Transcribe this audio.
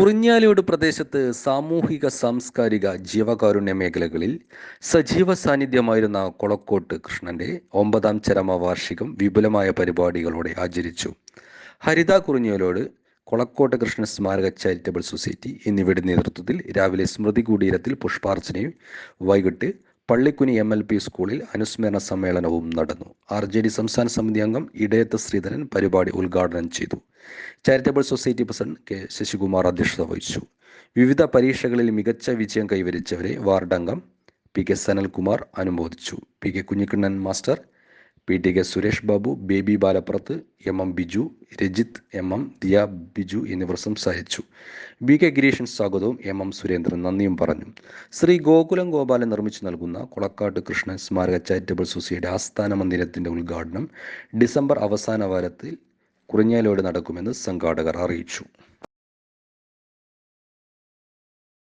കുറിഞ്ഞാലിയോട് പ്രദേശത്ത് സാമൂഹിക സാംസ്കാരിക ജീവകാരുണ്യ മേഖലകളിൽ സജീവ സാന്നിധ്യമായിരുന്ന കൊളക്കോട്ട് കൃഷ്ണന്റെ ഒമ്പതാം ചരമവാർഷികം വിപുലമായ പരിപാടികളോടെ ആചരിച്ചു. ഹരിത കുറിഞ്ഞാലോട് കൊളക്കോട്ട് കൃഷ്ണ സ്മാരക ചാരിറ്റബിൾ സൊസൈറ്റി എന്നിവയുടെ നേതൃത്വത്തിൽ രാവിലെ സ്മൃതി കുടീരത്തിൽ പുഷ്പാർച്ചനയും വൈകിട്ട് പള്ളിക്കുനി എം എൽ പി സ്കൂളിൽ അനുസ്മരണ സമ്മേളനവും നടന്നു. ആർ ജെ ഡി സംസ്ഥാന സമിതി അംഗം ഇടയത്ത് ശ്രീധരൻ പരിപാടി ഉദ്ഘാടനം ചെയ്തു. Charitable society president K. Sasikumar അധ്യക്ഷത വഹിച്ചു വിവിധ പരീക്ഷകളിൽ മികച്ച വിജയം കൈവരിച്ചവരെ വാർഡ് അംഗം പി. കെ. സനൽകുമാർ അനുമോദിച്ചു. P. K. Kunhikannan master P. T. K. Suresh Babu Baby Balappurath M. M. Biju Rajith M. M. Diya Biju എന്നിവർ സംസാരിച്ചു. B K. ഗിരീഷൻ സ്വാഗതവും എം. എം. സുരേന്ദ്രൻ നന്ദിയും പറഞ്ഞു. ശ്രീ ഗോകുലം ഗോപാലൻ നിർമ്മിച്ചു നൽകുന്ന കൊളക്കാട്ട് കൃഷ്ണൻ സ്മാരക ചാരിറ്റബിൾ സൊസൈറ്റിയുടെ ആസ്ഥാന മന്ദിരത്തിന്റെ ഉദ്ഘാടനം ഡിസംബർ അവസാന വാരത്തിൽ കുറിഞ്ഞാലോട് നടക്കുമെന്ന് സംഘാടകർ അറിയിച്ചു